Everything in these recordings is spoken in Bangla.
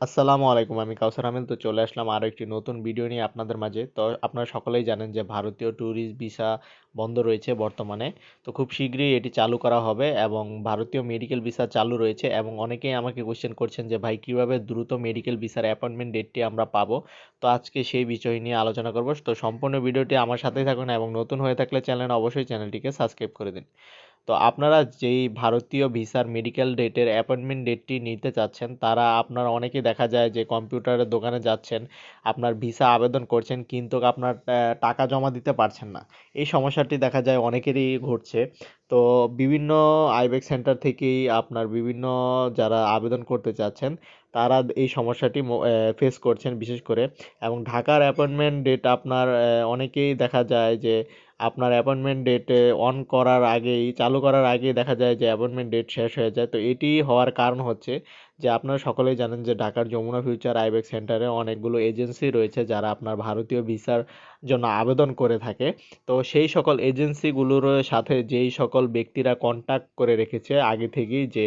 আসসালামু আলাইকুম, আমি কাউসার আমিন তো চলে আসলাম আরও একটি নতুন ভিডিও নিয়ে আপনাদের মাঝে। তো আপনারা সকলেই জানেন যে ভারতীয় ট্যুরিস্ট ভিসা বন্ধ রয়েছে বর্তমানে। তো খুব শীঘ্রই এটি চালু করা হবে এবং ভারতীয় মেডিকেল ভিসা চালু রয়েছে এবং অনেকেই আমাকে কোশ্চেন করছেন যে, ভাই, কীভাবে দ্রুত মেডিকেল ভিসার অ্যাপয়েন্টমেন্ট ডেটটি আমরা পাবো? তো আজকে সেই বিষয় নিয়ে আলোচনা করব। তো সম্পূর্ণ ভিডিওটি আমার সাথেই থাকুন এবং নতুন হয়ে থাকলে চ্যানেল অবশ্যই চ্যানেলটিকে সাবস্ক্রাইব করে দিন। তো আপনারা যেই ভারতীয় ভিসার মেডিকেল ডেটের অ্যাপয়েন্টমেন্ট ডেটটি নিতে চাচ্ছেন, তারা আপনারা অনেকেই দেখা যায় যে কম্পিউটারের দোকানে যাচ্ছেন, আপনার ভিসা আবেদন করছেন, কিন্তু আপনার টাকা জমা দিতে পারছেন না। এই সমস্যাটি দেখা যায় অনেকেরই ঘটছে। তো বিভিন্ন আইবেক সেন্টার থেকেই আপনার বিভিন্ন যারা আবেদন করতে চাচ্ছেন, তারা এই সমস্যাটি ফেস করছেন বিশেষ করে। এবং ঢাকার অ্যাপয়েন্টমেন্ট ডেট আপনার অনেকেই দেখা যায় যে আপনার অ্যাপয়েন্টমেন্ট ডেট অন করার আগেই, চালু করার আগেই দেখা যায় যে অ্যাপয়েন্টমেন্ট ডেট শেষ হয়ে যায়। তো এটি হওয়ার কারণ হচ্ছে যে আপনারা সকলেই জানেন যে ঢাকার যমুনা ফিউচার আইবেক সেন্টারে অনেকগুলো এজেন্সি রয়েছে যারা আপনার ভারতীয় ভিসার জন্য আবেদন করে থাকে। তো সেই সকল এজেন্সিগুলোর সাথে যেই সকল ব্যক্তিরা কন্ট্যাক্ট করে রেখেছে আগে থেকেই যে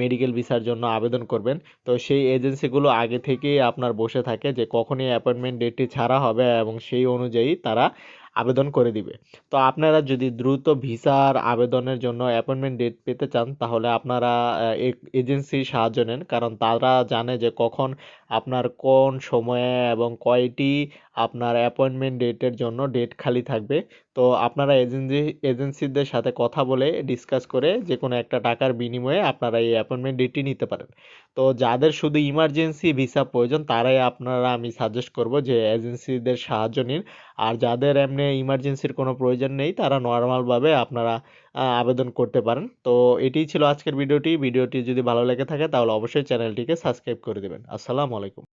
মেডিকেল ভিসার জন্য আবেদন করবেন, তো সেই এজেন্সিগুলো আগে থেকেই আপনার বসে থাকে যে কখনই অ্যাপয়েন্টমেন্ট ডেটটি ছাড়া হবে এবং সেই অনুযায়ী তারা আবেদন করে দিবে। তো আপনারা যদি দ্রুত ভিসার আবেদনের জন্য অ্যাপয়েন্টমেন্ট ডেট পেতে চান, তাহলে আপনারা এজেন্সির সাহায্য নেন। কারণ তারা জানে যে কখন আপনার কোন সময়ে এবং কয়টি আপনার অ্যাপয়েন্টমেন্ট ডেটের জন্য ডেট খালি থাকবে। তো আপনারা এজেন্সি এজেন্সিদের সাথে কথা বলে ডিসকাস করে যে কোনো একটা টাকার বিনিময়ে আপনারা এই অ্যাপয়েন্টমেন্ট ডেটটি নিতে পারেন। তো যাদের শুধু ইমার্জেন্সি ভিসা প্রয়োজন, তারাই আপনারা আমি সাজেস্ট করব যে এজেন্সিদের সাহায্য নিন। আর যাদের এমনি ইমার্জেন্সির কোনো প্রয়োজন নেই, তারা নর্মালভাবে আপনারা আবেদন করতে পারেন। তো এটিই ছিল আজকের ভিডিওটি। ভিডিওটি যদি ভালো লেগে থাকে, তাহলে অবশ্যই চ্যানেলটিকে সাবস্ক্রাইব করে দেবেন। আসসালামু আলাইকুম।